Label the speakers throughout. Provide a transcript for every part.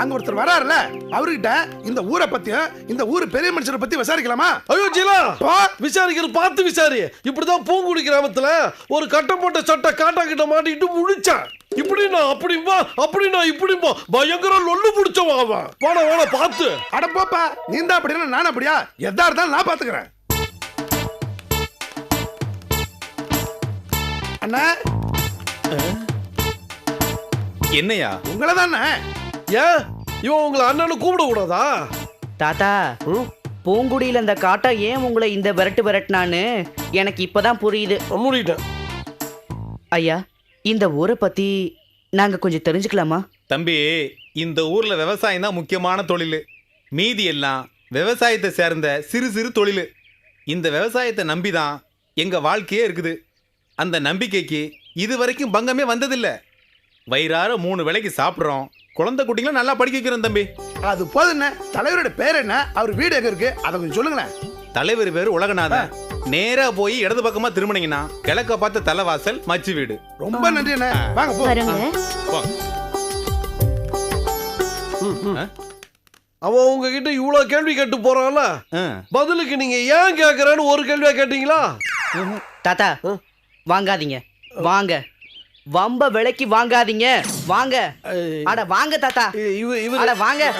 Speaker 1: அங்க ஒருத்தர் வராருல அவர்கிட்ட இந்த ஊரை பத்தியும் இந்த ஊர் பெரிய மனுஷரை பத்தி விசாரிக்கலாமா?
Speaker 2: ஐயோ ஜீலா!
Speaker 1: போ.
Speaker 2: விசாரிக்கிறது பார்த்து விசாரி. இப்படிதான் பூங்குடி கிராமத்துல ஒரு கட்டம் போட்ட சட்டை காட்டா கிட்ட மாட்டிக்கிட்டு முழிச்சான். இப்படின்னா அப்படிம்பா அப்படின்னா இப்படிம்பா. பயங்கர லொல்லு பிடிச்சவன் அவன். வாடா வாடா பார்த்து.
Speaker 1: அட போப்பா நீ தான் அப்படின்னா நான் அப்படியா? எதா இருந்தாலும் நான் பாத்துக்கிறேன் அண்ணா.
Speaker 3: என்னையா?
Speaker 1: உங்களை தானே
Speaker 2: ஏன்? இவன் உங்களை அண்ணனு கூப்பிட கூடாதா?
Speaker 4: தாத்தா? பூங்குடியில் அந்த காட்டா ஏன் உங்களை இந்த விரட்டு விரட்டினான்னு எனக்கு இப்பதான் புரியுது.
Speaker 2: மூடிட்டேன்.
Speaker 4: ஐயா இந்த ஊரை பத்தி நாங்க கொஞ்சம் தெரிஞ்சுக்கலாமா?
Speaker 3: தம்பி இந்த ஊர்ல விவசாயம் தான் முக்கியமான தொழில். மீதி எல்லாம் விவசாயத்தை சேர்ந்த சிறு சிறு தொழில். இந்த விவசாயத்தை நம்பி தான் எங்க வாழ்க்கையே இருக்குது. அந்த நம்பிக்கைக்கு இது வரைக்கும் பங்கமே வந்ததில்ல. வயிறார மூணு வேளைக்கு சாப்பிட்றோம். குழந்தை குட்டிங்களும் நல்லா படிக்க வைக்கிறோம் தம்பி.
Speaker 1: அது போதுண்ணே தலைவரோட பேர் என்ன? அவர் வீடு எங்க இருக்கு? அதை கொஞ்சம் சொல்லுங்களேன்.
Speaker 3: தலைவர் பேர் உலகநாதன். நேரா போய் இடது பக்கமா திரும்பினீங்கன்னா கிழக்க பார்த்த தலைவாசல் மச்சு வீடு.
Speaker 1: ரொம்ப நன்றி அண்ணே. வாங்க போ.
Speaker 5: வரங்க
Speaker 3: வாங்க.
Speaker 2: அவன் உங்ககிட்ட இவ்வளோ கேள்வி கேட்டு போறான்ல
Speaker 3: ஆ.
Speaker 2: பதிலுக்கு நீங்க ஏன் கேட்கறேன்னு ஒரு கேள்வியா கேட்டீங்களா?
Speaker 4: தாத்தா? வாங்காதீங்க. வாங்க. வம்ப விலைக்கு வாங்காதீங்க. வாங்க. அட வாங்க தாத்தா. அட வாங்க.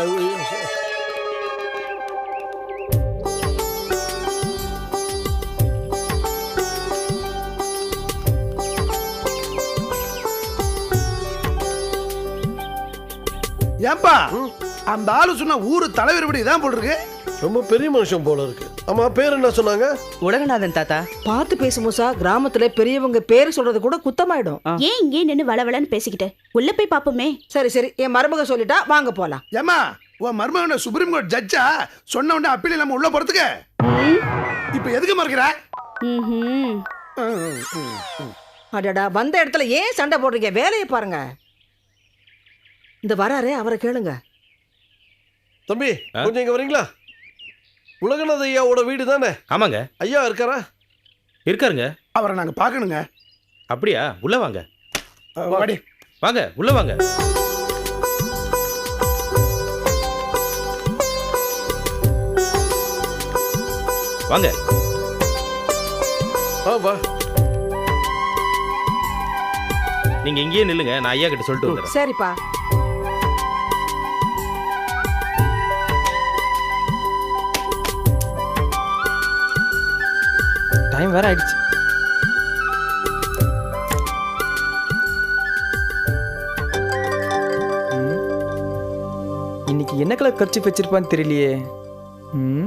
Speaker 1: ஏன்பா? அந்த ஆளு சொன்ன ஊரு தலைவர் வீடு இதான் போல் இருக்கு.
Speaker 2: ரொம்ப பெரிய மனுஷன் போல இருக்கு. ஆமா பேர் என்ன சொன்னாங்க?
Speaker 4: உலகநாதன் தாத்தா.
Speaker 6: பார்த்து பேசு மூசா கிராமத்துல பெரியவங்க பேர் சொல்றது கூட குத்தமாயிடும்.
Speaker 5: ஏன் இங்கே நின்னு வளவளன்னு பேசிக்கிட்டு? உள்ள போய் பாப்போமே.
Speaker 6: சரி சரி என் மருமக சொல்லிட்டா வாங்க போலாம்.
Speaker 1: ஏமா உன் மருமகன சுப்ரீம் கோர்ட் ஜட்ஜா சொன்ன உடனே அப்பீல் இல்லாம உள்ள போறதுக்கு? இப்ப எதுக்கு மறுக்கிற.
Speaker 6: அடடா வந்த இடத்துல ஏன் சண்டை போடுறீங்க? வேலையை பாருங்க. இந்த வராரே அவரை கேளுங்க.
Speaker 2: தம்பி கொஞ்சம் இங்க வரீங்களா? உலகநாத ஐயாவோட வீடு தானே
Speaker 7: ஆமாங்க.
Speaker 2: ஐயா இருக்காரா?
Speaker 7: இருக்காருங்க.
Speaker 1: அவரை நாங்க பார்க்கணுங்க.
Speaker 7: அப்படியா? உள்ள வாங்க.
Speaker 1: வாடி.
Speaker 7: வாங்க உள்ள வாங்க. வாங்க.
Speaker 2: ஆ வா.
Speaker 7: நீங்க இங்கேயே நில்லுங்க நான் ஐயா கிட்ட சொல்லிட்டு வந்துடுறேன்.
Speaker 6: சரிப்பா.
Speaker 8: டைம் வேற ஆயிடுச்சு. இன்னைக்கு என்ன கலர் கர்ச்சி வச்சிருப்பான்னு தெரியலையே. ம்.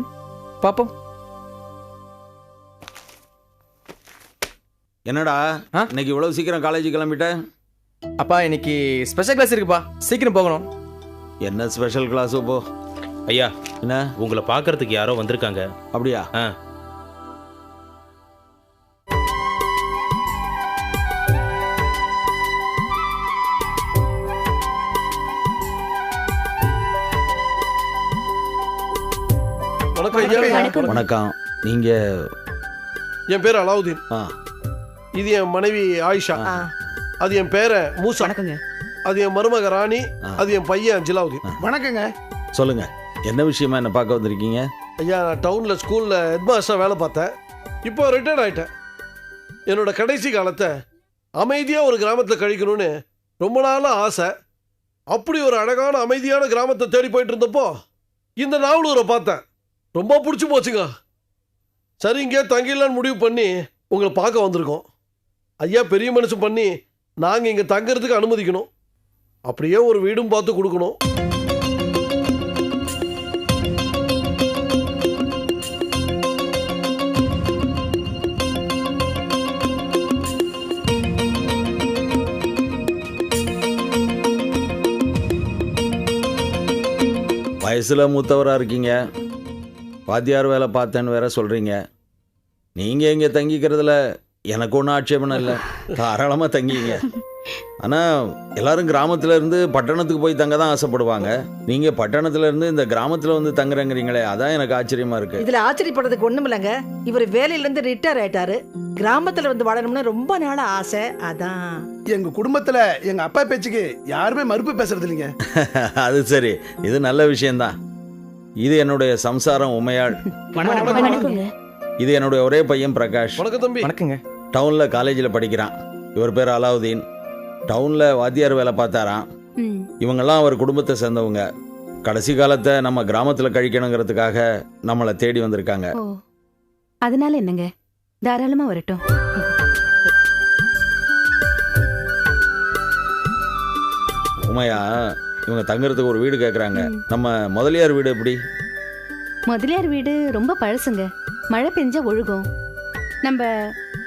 Speaker 8: பாப்போம்.
Speaker 9: என்னடா?
Speaker 8: ஆ?
Speaker 9: இன்னைக்கு இவ்வளவு சீக்கிரம் காலேஜ் கிளம்பிட்ட?
Speaker 8: அப்பா இன்னைக்கு ஸ்பெஷல் கிளாஸ் இருக்குப்பா. சீக்கிரம் போகணும்.
Speaker 9: என்ன ஸ்பெஷல் கிளாஸ் போ?
Speaker 7: ஐயா
Speaker 9: என்ன?
Speaker 7: உங்களை பார்க்கறதுக்கு யாரோ வந்திருக்காங்க.
Speaker 9: அப்படியா?
Speaker 2: வணக்கம்.
Speaker 5: வணக்கம்.
Speaker 9: நீங்க?
Speaker 2: என் பேர் அலாவுதீன்.
Speaker 9: ஆ.
Speaker 2: இது என் மனைவி ஆயிஷா. அது என் பேரன் மூசா.
Speaker 4: வணக்கங்க.
Speaker 2: அது என் மருமக ராணி. அது என் பையன் ஜிலாவுதீன்
Speaker 1: வணக்கங்க.
Speaker 9: சொல்லுங்க. என்ன விஷயமா என்ன பார்க்க வந்திருக்கீங்க?
Speaker 2: ஐயா நான் டவுனில் ஸ்கூலில் ஹெட்மாஸ்டராக வேலை பார்த்தேன். இப்போ ரிட்டையர்ட் ஆயிட்டேன். என்னோட கடைசி காலத்தை அமைதியாக ஒரு கிராமத்தில் கழிக்கணும்னு ரொம்ப நாளாக ஆசை. அப்படி ஒரு அழகான அமைதியான கிராமத்தை தேடி போயிட்டு இருந்தப்போ இந்த நாவலூரை பார்த்தேன். ரொம்ப பிடிச்சி போச்சுங்க. சரி இங்கே தங்கிடலான்னு முடிவு பண்ணி உங்களை பார்க்க வந்திருக்கோம். ஐயா பெரிய மனுஷன் பண்ணி நாங்கள் இங்கே தங்குறதுக்கு அனுமதிக்கணும். அப்படியே ஒரு வீடும் பார்த்து கொடுக்கணும்.
Speaker 9: வயசுல மூத்தவரா இருக்கீங்க. வாத்தியார் வேலை பார்த்தேன்னு வேற சொல்றீங்க. நீங்க இங்க தங்கிக்கிறதுல எனக்கு ஒன்றும் ஆட்சேபணம் இல்லை. தாராளமா தங்கிங்க. ஆனால் எல்லாரும் கிராமத்துல இருந்து பட்டணத்துக்கு போய் தங்க தான் ஆசைப்படுவாங்க. நீங்கள் பட்டணத்துல இருந்து இந்த கிராமத்தில் வந்து தங்குறேங்கிறீங்களே அதான் எனக்கு ஆச்சரியமா இருக்கு.
Speaker 6: இதுல ஆச்சரியப்படுறதுக்கு ஒண்ணும் இல்லைங்க. இவர் வேலையில இருந்து ரிட்டையர் ஆயிட்டாரு. கிராமத்துல வந்து வாழணும்னு ரொம்ப நாள ஆசை. அதான்.
Speaker 1: எங்க குடும்பத்துல எங்க அப்பா பேச்சுக்கு யாருமே மறுப்பு பேசுறது இல்லைங்க.
Speaker 9: அது சரி. இது நல்ல விஷயம்தான். இது என்னுடைய சம்சாரம் உமையாள். இது என்னுடைய ஒரே பையன் பிரகாஷ்.
Speaker 2: வணக்கம் தம்பி.
Speaker 8: வணக்கங்க.
Speaker 9: டவுனில் காலேஜில் படிக்கிறான். இவர் பேர் அலாவுதீன். டவுனில் வாத்தியார் வேலை பார்த்தாராம். இவங்கெல்லாம் அவர் குடும்பத்தை சேர்ந்தவங்க. கடைசி காலத்தை நம்ம கிராமத்தில் கழிக்கணுங்கிறதுக்காக நம்மளை தேடி வந்திருக்காங்க.
Speaker 4: அதனால என்னங்க? தாராளமா வரட்டும்.
Speaker 9: உமையா இவங்க தங்குறதுக்கு ஒரு வீடு கேட்குறாங்க. நம்ம முதலியார் வீடு எப்படி?
Speaker 4: முதலியார் வீடு ரொம்ப பழசுங்க. மழை பெஞ்சா ஒழுகும். நம்ம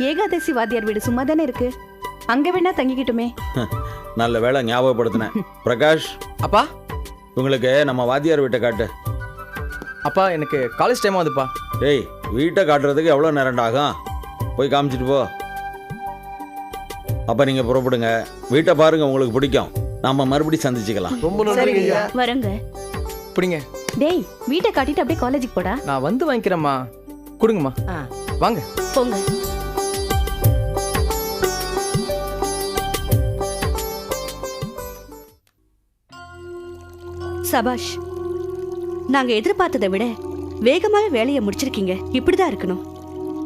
Speaker 4: ஏகாதசி வாத்தியார் வீடு சும்மா தானே இருக்கு? அங்க வேணா தங்கிக்கிட்டுமே.
Speaker 9: நல்ல வேலை ஞாபகப்படுத்தினேன். பிரகாஷ்
Speaker 8: அப்பா?
Speaker 9: இவங்களுக்கு நம்ம வாத்தியார் வீட்டை காட்டு.
Speaker 8: அப்பா எனக்கு காலேஜ் டைம் ஆகுதுப்பா.
Speaker 9: டேய் வீட்டை காட்டுறதுக்கு எவ்வளோ நேரம்டா ஆகும்? போய் காமிச்சிட்டு போ. அப்போ நீங்கள் புறப்படுங்க. வீட்டை பாருங்க உங்களுக்கு பிடிக்கும். நாம மறுபடியும் சந்திச்சுக்கலாம்.
Speaker 2: ரொம்ப நன்றி ஐயா.
Speaker 4: வரங்க.
Speaker 8: பிடிங்க.
Speaker 4: டேய் வீட்டை காட்டிட்டு அப்படியே காலேஜுக்கு போடா.
Speaker 8: நான் வந்து வாங்கிக்கிறேம்மா. கொடுங்கம்மா. வாங்க.
Speaker 4: போங்க. சபாஷ் நாங்க எதிர்பார்த்ததை விட வேகமாவே வேலையை முடிச்சிருக்கீங்க. இப்படிதான் இருக்கணும்.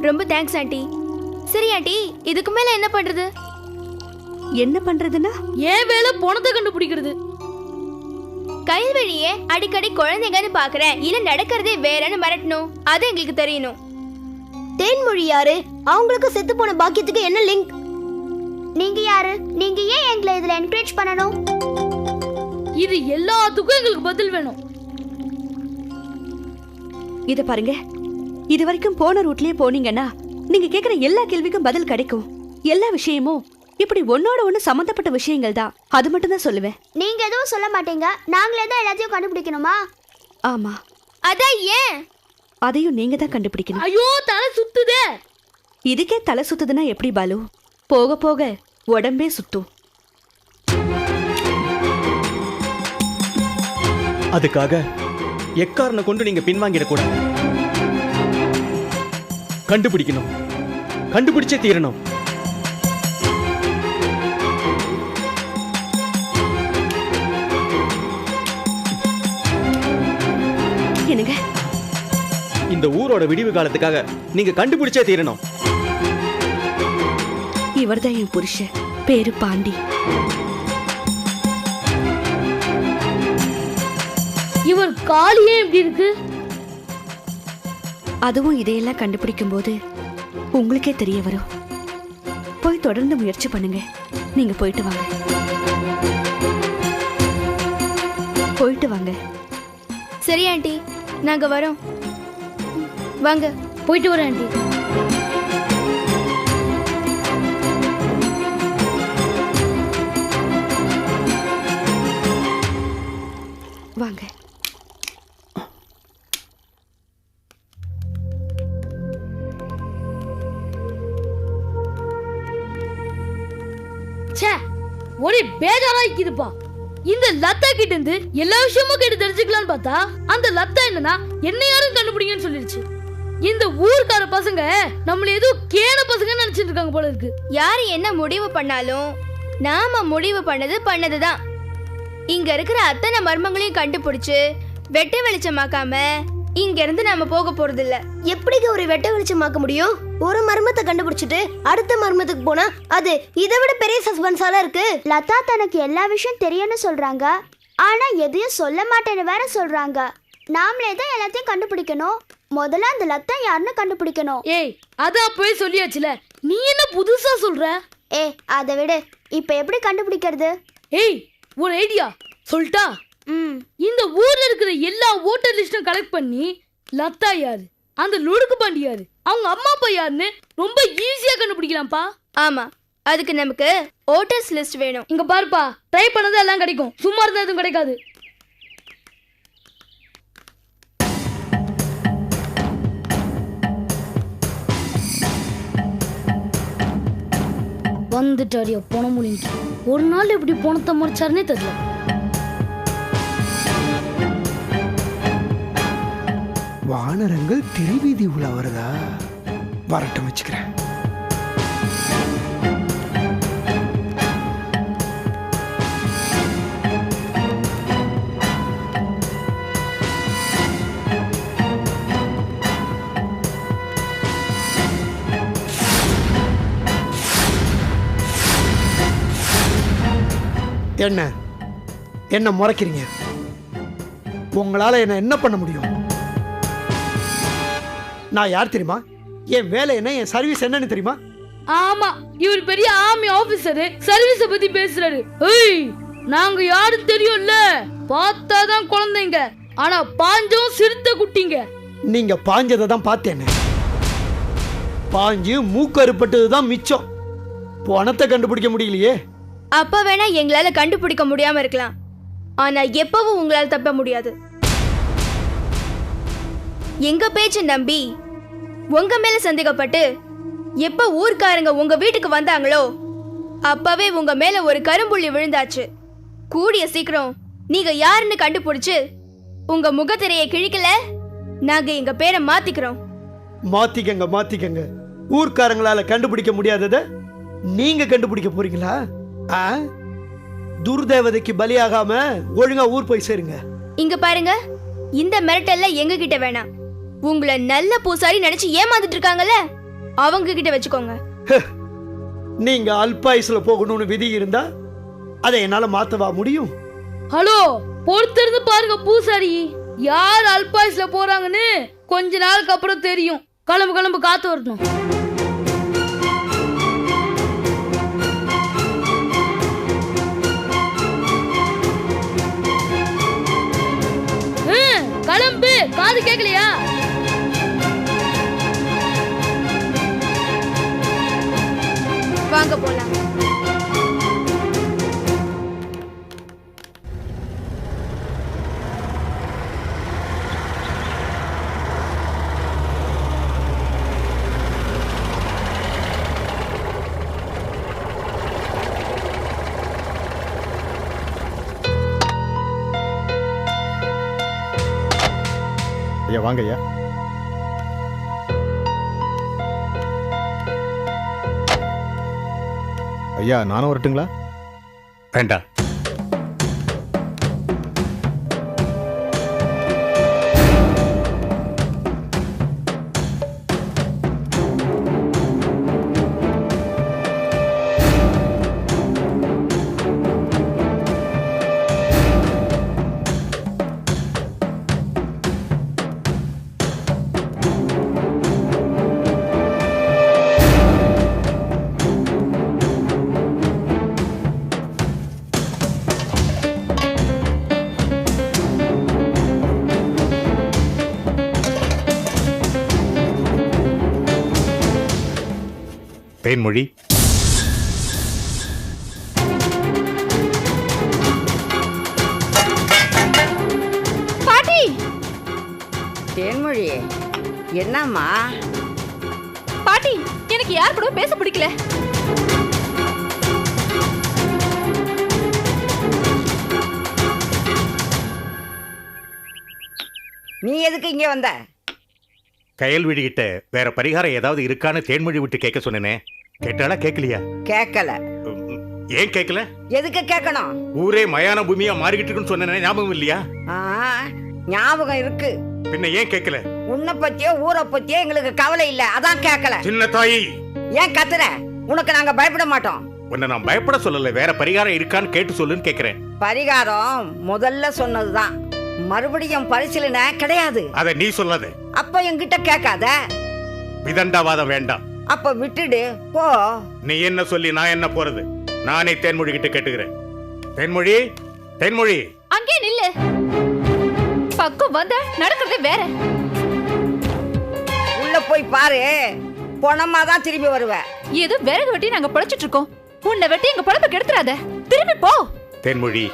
Speaker 10: ரொம்ப தேங்க்ஸ் ஆண்டி. சரி ஆண்டி இதுக்கு மேல என்ன பண்றது?
Speaker 4: என்ன பண்றதுன்னா?
Speaker 10: ஏன் வேலை பணத்தை கண்டுபிடிக்கிறது? கைல்வெளியே அடிக்கடி குழந்தைங்கன்னு பாக்குறேன் இல்ல நடக்கிறதே வேறன்னு மிரட்டணும். அது எங்களுக்கு தெரியணும். தேன்மொழி யாரு? அவங்களுக்கு செத்து போன பாக்கியத்துக்கு என்ன லிங்க் நீங்க யாரு? நீங்க ஏன் எங்களை இதுல என்கரேஜ் பண்ணணும்?
Speaker 11: இது எல்லாத்துக்கும் எங்களுக்கு பதில் வேணும்.
Speaker 4: இத பாருங்க. இது வரைக்கும் போன ரூட்லயே போனீங்கன்னா நீங்க கேக்குற எல்லா கேள்விக்கும் பதில் கிடைக்கும். எல்லா விஷயமும் இப்படி ஒன்னோட ஒண்ணு சம்பந்தப்பட்ட விஷயங்கள் தான். அது மட்டும் தான் சொல்லுவேன்.
Speaker 10: நீங்க எதுவும் சொல்ல மாட்டீங்க. நாங்களே தான் எல்லாத்தையும் கண்டுபிடிக்கணுமா?
Speaker 4: ஆமா.
Speaker 10: அதான் ஏன்?
Speaker 4: அதையும் நீங்க தான் கண்டுபிடிக்கணும்.
Speaker 11: ஐயோ தலை சுத்துதே.
Speaker 4: இதுக்கே தலை சுத்துதுன்னா எப்படி பாலு? போக போக உடம்பே சுத்தும்.
Speaker 12: அதுக்காக எக்காரனை கொண்டு நீங்க பின்வாங்கிடக்கூடாது கண்டுபிடிக்கணும். கண்டுபிடிச்சே தீரணும். இந்த ஊரோட விடிவு காலத்துக்காக நீங்க கண்டுபிடிச்சே தீரணும்.
Speaker 4: இவர்தான் என் புருஷன். பேரு பாண்டி.
Speaker 11: இவர் காலியே எப்படி இருக்கு?
Speaker 4: அதுவும் இதையெல்லாம் கண்டுபிடிக்கும் போது உங்களுக்கே தெரிய வரும். போய் தொடர்ந்து முயற்சி பண்ணுங்க. நீங்க போயிட்டு வாங்க. போயிட்டு வாங்க.
Speaker 10: சரி ஆண்டி. நாங்க வரோம். வாங்க
Speaker 11: போயிட்டு வரேன் ஆண்டி.
Speaker 4: வாங்க.
Speaker 11: ஒரே பேஜாரா இருக்குதுப்பா இந்த லத்தா கிட்ட இருந்து எல்லா விஷயமும் கேட்டு தெரிஞ்சுக்கலாம்னு பார்த்தா அந்த லத்தா என்னன்னா என்ன யாரும் கண்டுபிடிங்கன்னு சொல்லிருச்சு. இந்த ஊர்க்கார பசங்க நம்மள ஏதோ கேன பசங்க நினைச்சிட்டு இருக்காங்க போல இருக்கு.
Speaker 10: யார் என்ன முடிவு பண்ணாலும் நாம முடிவு பண்ணது பண்ணதுதான். இங்க இருக்கிற அத்தனை மர்மங்களையும் கண்டுபிடிச்சு வெட்ட வெளிச்சமாக்காம இங்க இருந்து நாம போக போறது இல்ல எப்படி ஒரு வெட்ட வெளிச்சமாக்க முடியும்? ஒரு மர்மத்தை கண்டுபிடிச்சிட்டு அடுத்த மர்மத்துக்கு போனா அது இதை விட பெரிய சஸ்பென்ஸால இருக்கு. லதா தனக்கு எல்லா விஷயம் தெரியும்னு சொல்றாங்க. ஆனா எதையும் சொல்ல மாட்டேன்னு வேற சொல்றாங்க. நாமளே தான் எல்லாத்தையும் கண்டுபிடிக்கணும். முதல்ல அந்த லத்தா யாருன்னு கண்டுபிடிக்கணும்.
Speaker 11: ஏய் அதான் அப்பவே சொல்லியாச்சுல. நீ என்ன புதுசா சொல்ற?
Speaker 10: ஏ அதை விடு. இப்ப எப்படி கண்டுபிடிக்கிறது?
Speaker 11: ஏய் ஒரு ஐடியா சொல்லிட்டா
Speaker 10: ம்.
Speaker 11: இந்த ஊர்ல இருக்கிற எல்லா ஓட்டர் லிஸ்டும் கலெக்ட் பண்ணி லத்தா யாரு? அந்த லுடுக்கு பாண்டி யாரு? அவங்க அம்மா அப்பா யாருன்னு ரொம்ப ஈஸியா கண்டுபிடிக்கலாம்ப்பா.
Speaker 10: ஆமா. அதுக்கு நமக்கு ஓட்டர்ஸ் லிஸ்ட் வேணும்.
Speaker 11: இங்க பாருப்பா ட்ரை பண்ணது எல்லாம் கிடைக்கும். சும்மா இருந்தா எதுவும் கிடைக்காது. வந்துட்டாரியா போன முடிஞ்சு ஒரு நாள் எப்படி போனத்தை முடிச்சாருன்னே தெரியல.
Speaker 13: வானரங்கள் திருவீதி உலா வருதா? வரட்டும் வச்சுக்கிறேன். என்ன? என்ன முறைக்கிறீங்க? உங்களால என்ன என்ன பண்ண முடியும்? நான் யார் தெரியுமா? என் வேலை என்ன என் சர்வீஸ் என்னன்னு தெரியுமா?
Speaker 11: ஆமா இவர் பெரிய ஆர்மி ஆபீசர் சர்வீஸ பத்தி பேசுறாரு. ஏய் நாங்க யாரும் தெரியும்ல? பார்த்தாதான் குழந்தைங்க. ஆனா பாஞ்சம் சிறுத்தை குட்டிங்க.
Speaker 13: நீங்க பாஞ்சதை தான் பார்த்தேனே. பாஞ்சு மூக்கறுப்பட்டது தான் மிச்சம். பணத்தை கண்டுபிடிக்க முடியலையே.
Speaker 10: அப்போ வேணா எங்களால் கண்டுபிடிக்க முடியாமல் இருக்கலாம். ஆனால் எப்பவும் உங்களால் தப்ப முடியாது. எங்க பேச்சு நம்பி உங்க மேல சந்தேகப்பட்டு எப்ப ஊர்க்காரங்க உங்க வீட்டுக்கு வந்தாங்களோ அப்பவே உங்க மேல ஒரு கரும்புள்ளி விழுந்தாச்சு. கூடிய சீக்கிரம் நீங்க யாருன்னு கண்டுபிடிச்சு உங்க முகத்திரையை கிழிக்கல நாங்க எங்க பேரை மாத்திக்கிறோம்.
Speaker 13: மாத்திக்கங்க மாத்திக்கங்க. ஊர்க்காரங்களால கண்டுபிடிக்க முடியாதத நீங்க கண்டுபிடிக்க போறீங்களா? துர்தேவதைக்கு பலியாகாம ஒழுங்கா ஊர் போய் சேருங்க.
Speaker 10: இங்க பாருங்க இந்த மிரட்டல்ல எங்க கிட்ட வேணாம். உங்களை நல்ல பூசாரி நினைச்சு ஏமாந்துட்டு இருக்காங்கல்ல அவங்க கிட்ட வச்சுக்கோங்க
Speaker 13: நீங்க அல்பாயுஸ்ல போகணும்னு விதி இருந்தா அதை என்னால மாத்தவா முடியும்?
Speaker 11: ஹலோ பொறுத்திருந்து பாருங்க பூசாரி யார் அல்பாயுஸ்ல போறாங்கன்னு கொஞ்ச நாளுக்கு அப்புறம் தெரியும். கிளம்பு கிளம்பு காத்து வரட்டும். கிளம்பு காது கேட்கலையா
Speaker 10: வாங்க போலாம்.
Speaker 14: வாங்க ஐயா ஐயா நானும் வரட்டுங்களா?
Speaker 15: வேண்டாம். தேன்மொழி
Speaker 5: பாட்டி!
Speaker 16: தேன்மொழி என்னம்மா?
Speaker 5: பாட்டி எனக்கு யார் கூட பேச பிடிக்கல.
Speaker 16: நீ எதுக்கு இங்க வந்த?
Speaker 15: கயல்விழி கிட்ட வேற பரிகாரம் ஏதாவது இருக்கான்னு தேன்மொழி விட்டு கேட்க சொன்னேனே. கேட்டாளா கேட்கலையா
Speaker 16: கேட்கல
Speaker 15: ஏன் கேட்கல
Speaker 16: எதுக்கு கேட்கணும்
Speaker 15: ஊரே மயான பூமியா மாறிக்கிட்டு இருக்குன்னு சொன்னேனே ஞாபகம் இல்லையா?
Speaker 16: ஆ, ஞாபகம் இருக்கு.
Speaker 15: பின்ன ஏன் கேட்கல
Speaker 16: உன்னை பத்தியோ ஊரை பத்தியோ எங்களுக்கு கவலை இல்ல. அதான் கேட்கல
Speaker 15: சின்ன தாயி.
Speaker 16: ஏன் கத்துற? உனக்கு நாங்க பயப்பட மாட்டோம்.
Speaker 15: உன்னை நான் பயப்பட சொல்லல வேற பரிகாரம் இருக்கான்னு கேட்டு சொல்லுன்னு கேக்குறேன்.
Speaker 16: பரிகாரம் முதல்ல சொன்னதுதான். மறுபடியும் பரிசீலனை கிடையாது.
Speaker 15: அத நீ சொல்லாத.
Speaker 16: அப்ப என்கிட்ட கேட்காத.
Speaker 15: விதண்டாவாதம் வேண்டாம்.
Speaker 16: அப்ப விட்டுடு போ.
Speaker 15: நீ என்ன சொல்லி நான் என்ன போறது? நானே தேன்மொழி கிட்ட கேட்டுக்கிறேன். தேன்மொழி? தேன்மொழி?
Speaker 5: அங்கே நில்லு. பக்கம் வந்த நடக்கிறது வேற.
Speaker 16: உள்ள போய் பாரு. பொணமா தான் திரும்பி வருவ.
Speaker 5: ஏதோ விறகு வெட்டி நாங்க பழைச்சிட்டு இருக்கோம். உன்னை வெட்டி எங்க பழப்ப கெடுத்துறாத. திரும்பி போ.
Speaker 15: தேன்மொழி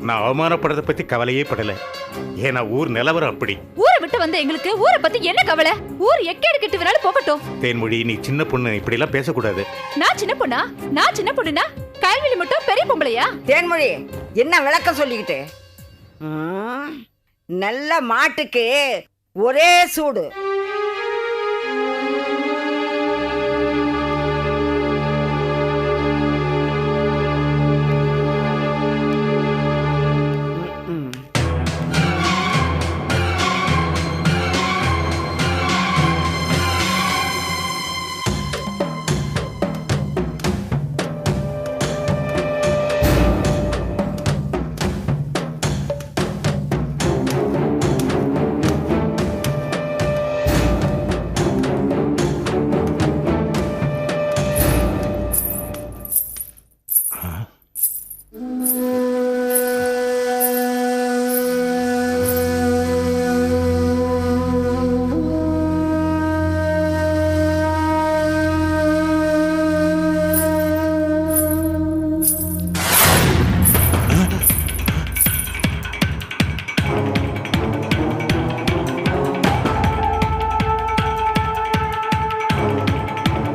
Speaker 15: நான் அவமானப்படுறத பத்தி கவலையே படல. ஏன்னா ஊர் நிலவரம் அப்படி.
Speaker 5: விட்டு வந்த எங்களுக்கு ஊரை பத்தி என்ன கவலை? ஊர் எக்கேடு கெட்டு வேணாலும் போகட்டும்.
Speaker 15: தேன்மொழி நீ சின்ன பொண்ணு இப்படிலாம் பேசக்கூடாது.
Speaker 5: நான் சின்ன பொண்ணா? நான் சின்ன பொண்ணுனா? கல்வியில மட்டும் பெரிய பொம்பளையா?
Speaker 16: தேன்மொழி என்ன விளக்கம் சொல்லிக்கிட்டு? நல்ல மாட்டுக்கு ஒரே சூடு.